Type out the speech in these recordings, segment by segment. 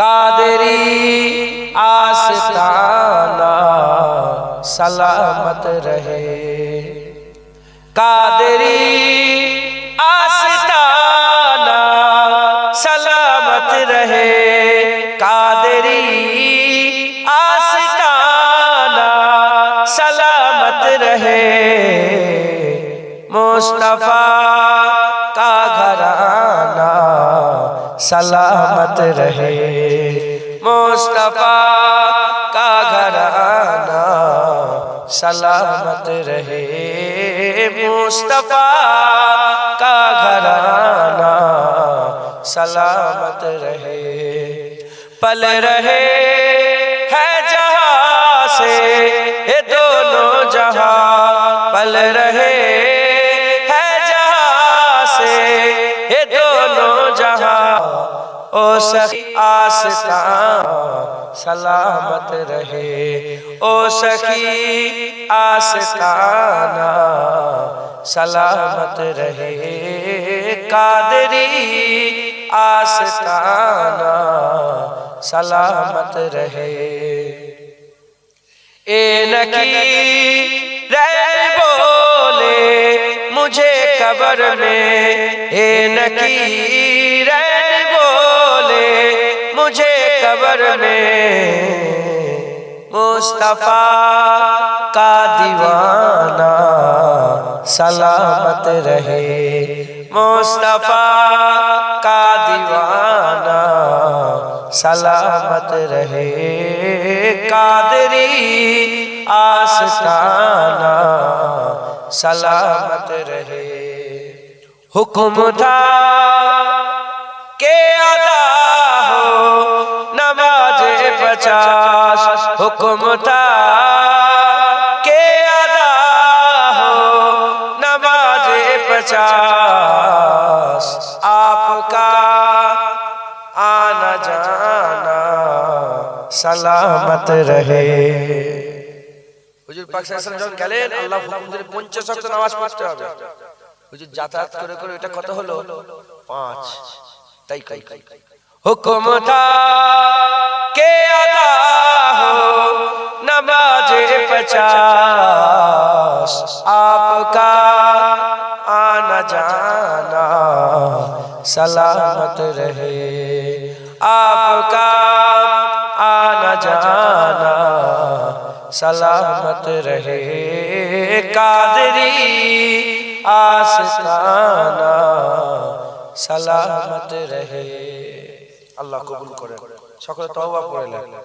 कादरी आस्ताना सलामत रहे कादरी سلامت رہے۔ مصطفیٰ کا گھرانہ سلامت رہے۔ مصطفیٰ کا گھرانہ سلامت رہے۔ پل رہے ہے جہاں سے دونوں جہاں۔ پل رہے او سخی آستان سلامت رہے۔ او سخی آستان سلامت رہے۔ قادری آستان سلامت رہے۔ اے نکی رہے بولے، مجھے قبر میں، اے نکی رہے मुझे कबर में मुस्तफा का दीवाना सलामत रहे मुस्तफा का दीवाना सलामत रहे कादरी आस्ताना सलामत रहे हुक्म था के अदा हो नमाज पचास हुक्म था के अदा हो नमाज पचास आपका आना जाना सलामत रहे হুজুর পাক সাল্লাল্লাহু যখন গেলেন আল্লাহ হুকুম দিলেন 50 ওয়াক্ত নামাজ পড়তে হবে হুজুর যাতায়াত করে করে এটা কত হলো 5 حکم تھا کہ ادا ہو نماز پچاس آپ کا آنا جانا سلامت رہے آپ کا آنا جانا سلامت رہے قادری آستانہ সালামত রহে। আল্লাহ কবুল করেন। সকলে তওবা পড়ে লাগে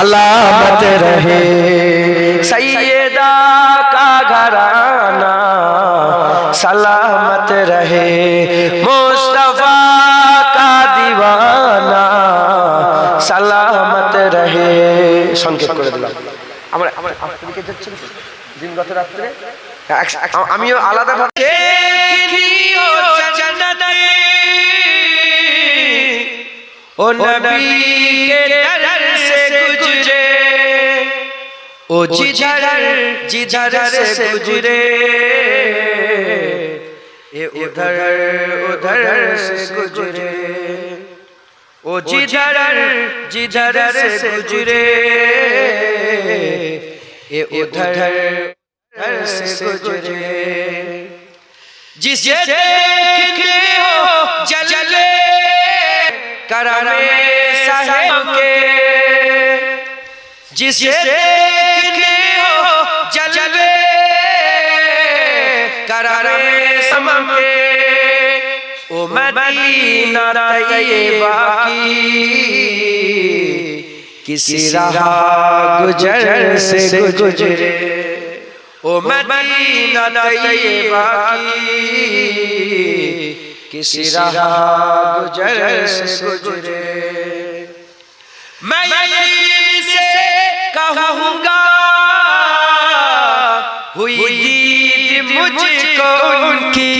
सलामत रहे सैयदा का घराना सलामत रहे मुस्तफा का दीवाना সালামত রহে সংক্ষেপ করে দিলাম আমরা আমরা দিকে যাচ্ছেন দিন গত রাত্রে আমিও আলাদা ভাবে ओ नबी के او جدر جدر سے گجرے اے ادھر ادھر سے گزرے او جدھر جدھر سے گزرے اے ادھر ادھر سے گزرے جسے دیکھتے ہو جللے کرم صاحب کے جسے کرے سمکے او مدینہ طیبہ کی کسی رہا گجر سے گجرے۔ او مدینہ طیبہ کی کسی رہا گجر سے گجرے۔ میں یقین سے کہوں گا، ہوئی دید مجھے मुझको उनकी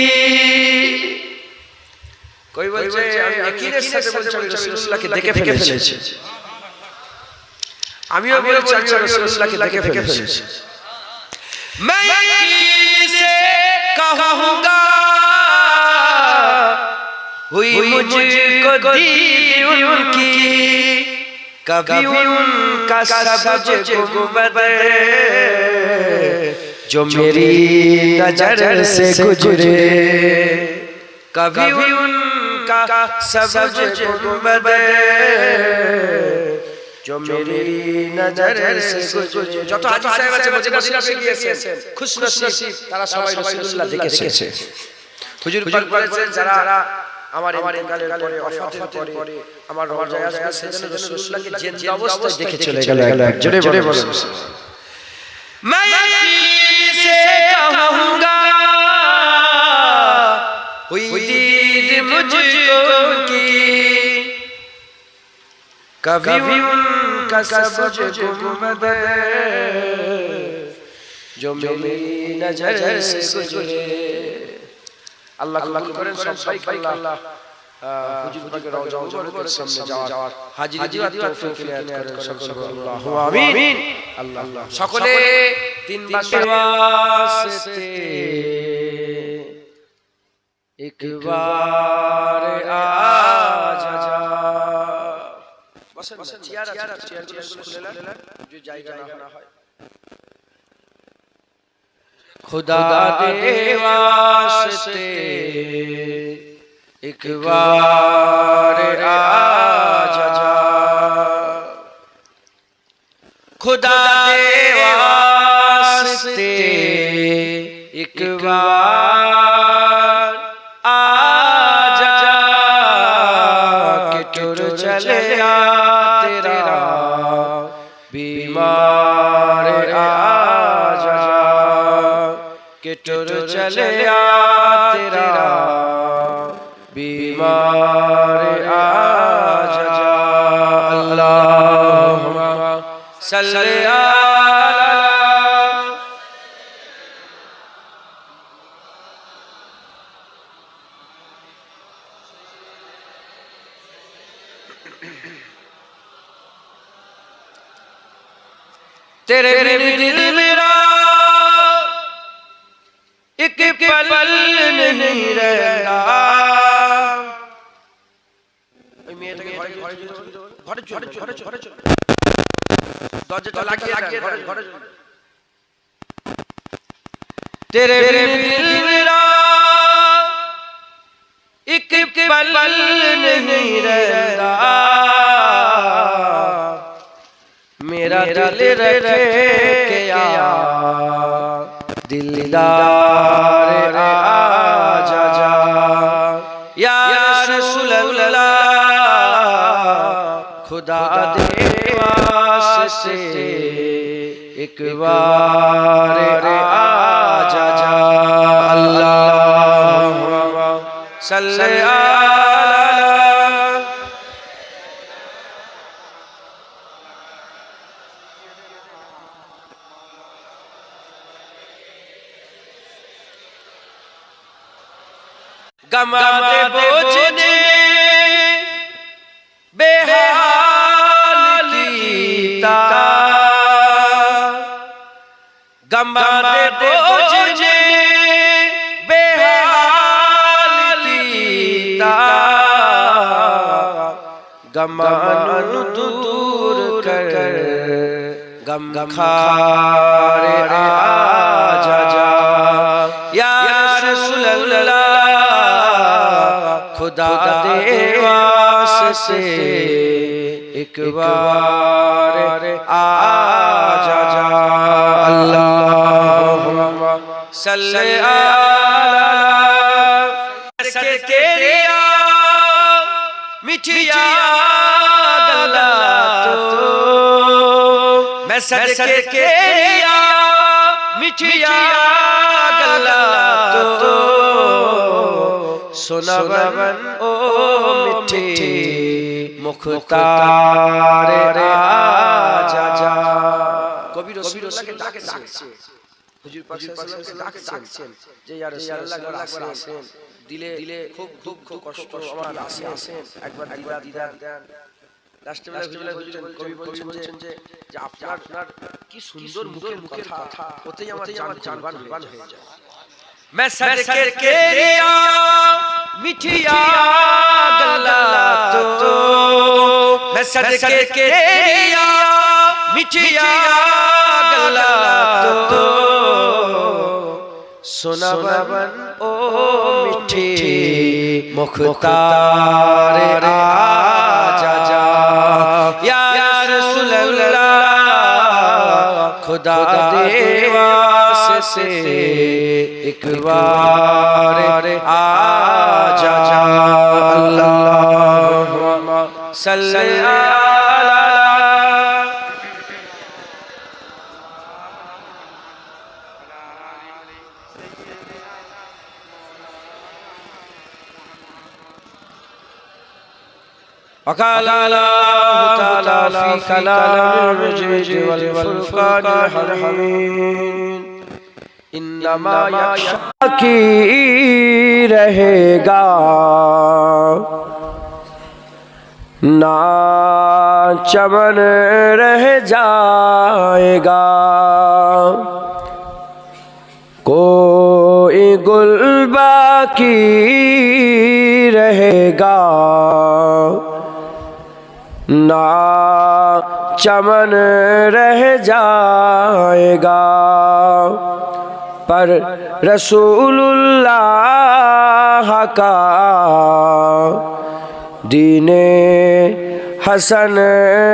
कोई বলছে আমি ইয়াকিনের সাথে বলছি আমি রাসূলুল্লাহকে দেখে ফেলেছি আমিও বলছি আমি রাসূলুল্লাহকে দেখে ফেলেছি मैं यकीन से कहूँगा हुई मुझको दीद उनकी कभी उनका सबज गुंबद जो मेरी नजर से गुजरे कभी उनका सबज गुंबद जो मेरी नजर से गुजरे যত হাজী সাহেব আছে মদিনা শরীফে গিয়েছেন খুশ নসিব তারা সবাই রাসূলুল্লাহ দেখেছে হুজুর পাক বলেছেন যারা আমার ইন্তেকালের পরে ওফাতের পরে আমার রওজায় আসবে সেজন্য রাসূলুল্লাহকে জিন্দা অবস্থায় দেখে চলে গেল এক জোরে জোরে বলুন मैं यकीन से कहूँगा हुई दीद मुझको उनकी कभी उनका सबज गुंबद जो मेरी नजर से गुजरे আল্লাহ আল্লাহ করেন সবাইকে আল্লাহ হুজুর পাকের রওজা মুবারকের সামনে যাওয়ার হাজির দিওয়ার তৌফিক ইনায়াত করেন সকলকে আল্লাহু আমিন আল্লাহ আল্লাহ সকলে তিনবার ওয়াসতে এক বার আজ যা বসেন চেয়ার আছে চেয়ারগুলো খুলে নেন যে জায়গা না হয় खुदा दे वास्ते एक बार आ जा खुदा दे वास्ते एक बार आ जा कि टुर चले आ तेरा बीमार आ जा कि टुर चले आ तेरा बीमार आ जा अल्लाह सल्ले ঘরে চলে ঘরে ঘরে চলে দরজাটা লাগিয়ে লাগিয়ে ঘরে ঘরে চলে तेरे बिन दिल मेरा एक पल नहीं रहता मेरा दिल रखे के आया दिलदार आजा سے ایک بار آجا جا جا اللہ صلی گمہ دے بوجھنے بے حال गमाते बोझने बेहाल कीता गमान दूर कर गम खार आजा जा या रसूल अल्लाह खुदा दे वास्ते से एक बार आ صلی اللہ کے تیریا میٹھیا گلا تو میں صدقے تیریا میٹھیا گلا تو سنبن او میٹھی مختار آ جا جا কবি রসুল্লাহকে ডাকছে حجر پاک صلی اللہ علیہ وسلم کے ڈاک چین جے یا رسول اللہ علیہ وسلم دلے دلے خوب خوب خوب کشتو اللہ علیہ وسلم ایک بار دیدار دیدار راستے میں حجر اللہ علیہ وسلم کوئی بولی چھنجے جے آپ جار جار کی سندر مکر مکر تھا ہوتے یا ہوتے یا جانبان ہوئے جائے میں صدقے کے ریا مٹھیا گلاتو میں صدقے کے ریا مٹھیا گلاتو সোনাবন ও মিঠে মুখতার আজা যা ইয়া রাসূলুল্লাহ খোদা দেওয়াস সে একবার আজা যা আল্লাহ সাল্লাল্লাহু وقال الله تعالى في كلام المجيد والفرقان الحميد إنما يخشى کی رہے گا نا چمن رہ جائے گا کوئی گل باقی رہے گا نا چمن رہ جائے گا۔ پر رسول اللہ کا دین حسن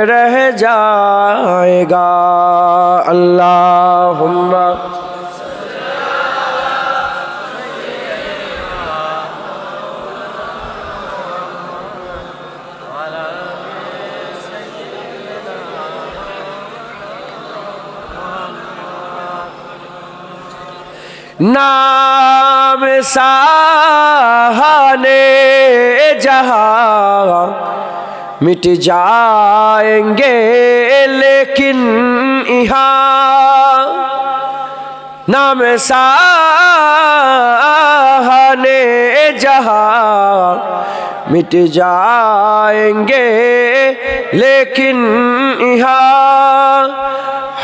رہ جائے گا۔ اللہم نام ساہانے جہاں مٹ جائیں گے لیکن یہاں نام ساہانے جہاں مٹ جائیں گے لیکن یہاں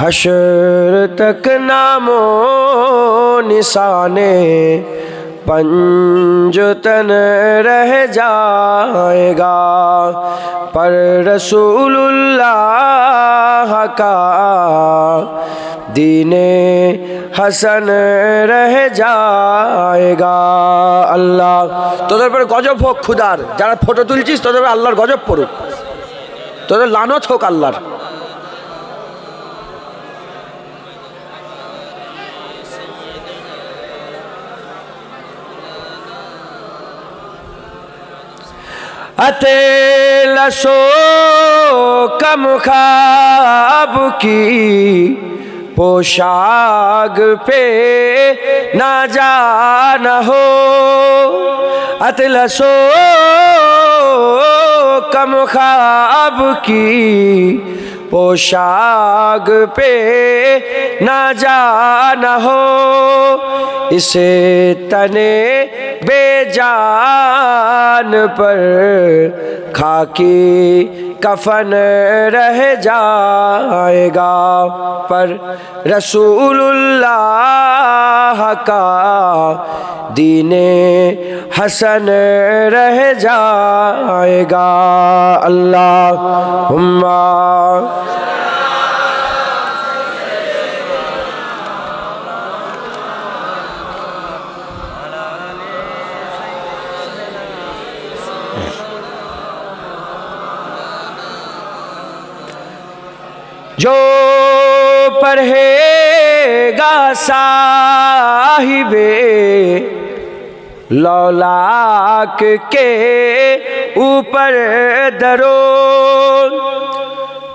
حشر تک نام و نشان پنجتن رہ جائے گا پر رسول اللہ کا دین হাসান রহে যায়গা। আল্লাহ, তোদের পরে গজব হোক খুদার, যারা ফটো তুলছিস তোদের আল্লাহর গজব পড়ুক। তোদের লানত হোক আল্লাহর। لسو کم خواب کی پوشاگ پہ نہ جانا ہو۔ اتلسو کم خواب کی پوشاک پہ نہ جانا ہو اسے تنے بے جان پر خاکی کفن رہ جائے گا پر رسول اللہ کا دین حسن رہ جائے گا۔ اللہ جو پڑھے گا صاحب لولاک کے اوپر درو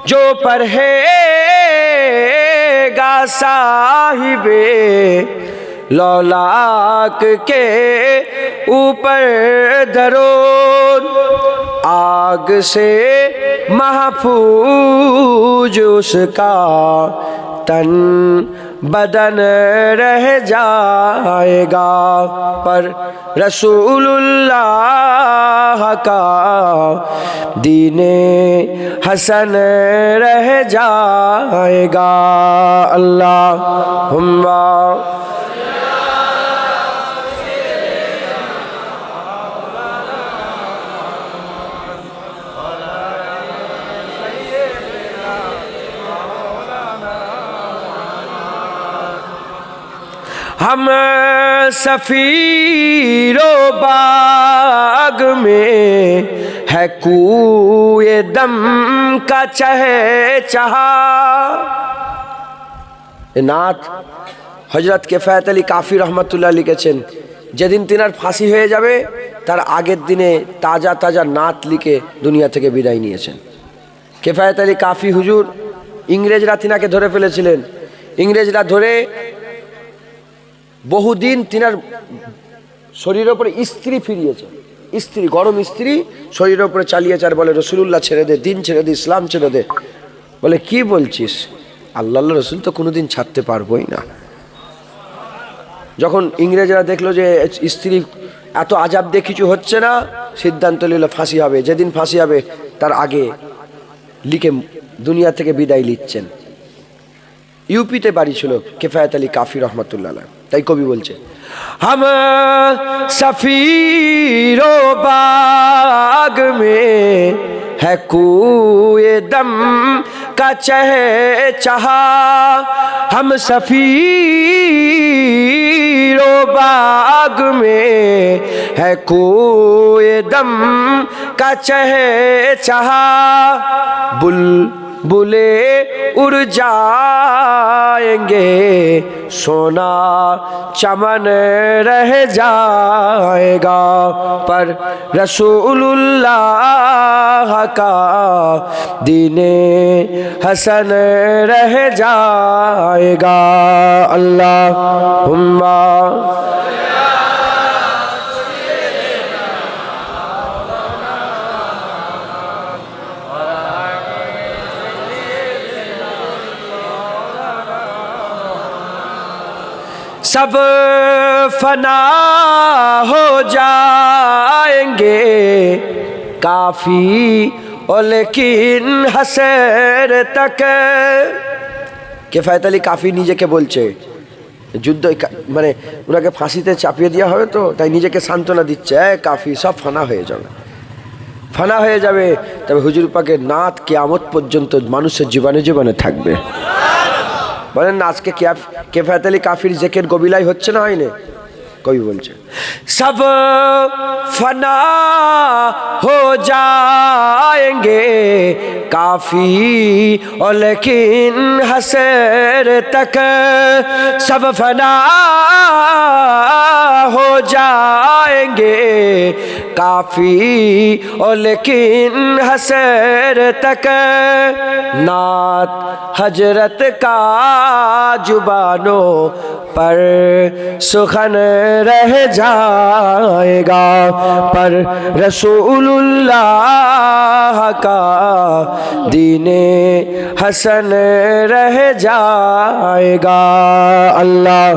جو پڑھے گا صاحب لولاک کے اوپر درو آگ سے محفوظ اس کا تن بدن رہ جائے گا۔ پر رسول اللہ کا دین حسن رہ جائے گا۔ اللہ ہمہ हम सफीरो बाग में है कुए दम का चहे चाहा এ নাথ হজরত কেফায়ত আলী কাফি রহমতুল্লাহ লিখেছেন যেদিন তিনার ফাঁসি হয়ে যাবে তার আগের দিনে তাজা তাজা নাত লিখে দুনিয়া থেকে বিদায় নিয়েছেন কেফায়ত আলী কাফি হুজুর ইংরেজরা তিনাকে ধরে ফেলেছিলেন ইংরেজরা ধরে বহুদিন তিনার শরীরের উপরে স্ত্রী ফিরিয়েছে। স্ত্রী, গরম স্ত্রী, শরীরের উপরে চালিয়েছে আর বলে রসুল্লাহ ছেড়ে দে, দিন ছেড়ে দে, ইসলাম ছেড়ে দে। বলে, কি বলছিস? আল্লাহ রসুল তো কোনোদিন ছাড়তে পারবোই না। যখন ইংরেজরা দেখল যে স্ত্রী এত আজাব দিয়ে কিছু হচ্ছে না, সিদ্ধান্ত নিল ফাঁসি হবে। যেদিন ফাঁসি হবে, তার আগে লিখে দুনিয়া থেকে বিদায় নিচ্ছেন। ইউপিতে বাড়ি ছিল কেফায়ত আলী কাফি রহমতুল্লাহ তাই কবি বলছে हम सफीरो बाग में है कुए दम का चहे चाहा हम सफीरो बाग में है कुए दम का चहे चाहा बुल بلے اڑ جائیں گے۔ سونا چمن رہ جائے گا پر رسول اللہ کا دین حسن رہ جائے گا۔ اللہ सब फना हो जाएंगे काफी और लेकिन हसर तक কেফায়ত আলী কাফি নিজেকে বলছে যুদ্ধ মানে ওনাকে ফাঁসিতে চাপিয়ে দেওয়া হবে তো তাই নিজেকে সান্ত্বনা দিচ্ছে এ কাফি সব ফানা হয়ে যাবে ফানা হয়ে যাবে তবে হুজুর পাকের নাথ কেয়ামত পর্যন্ত মানুষের জীবনে জীবনে থাকবে বলেন না আজকে কেফায়াত আলী কাফির জেকের গবিলাই হচ্ছে না হয়নি? کوئی بول چاہے سب فنا ہو جائیں گے کافی، اور لیکن حسر تک سب فنا ہو جائیں گے کافی، اور لیکن حسر تک نعت حجرت کا زبانوں पर सुखन रह जाएगा पर रसूलुल्लाह का दीने हसन रह जाएगा अल्लाह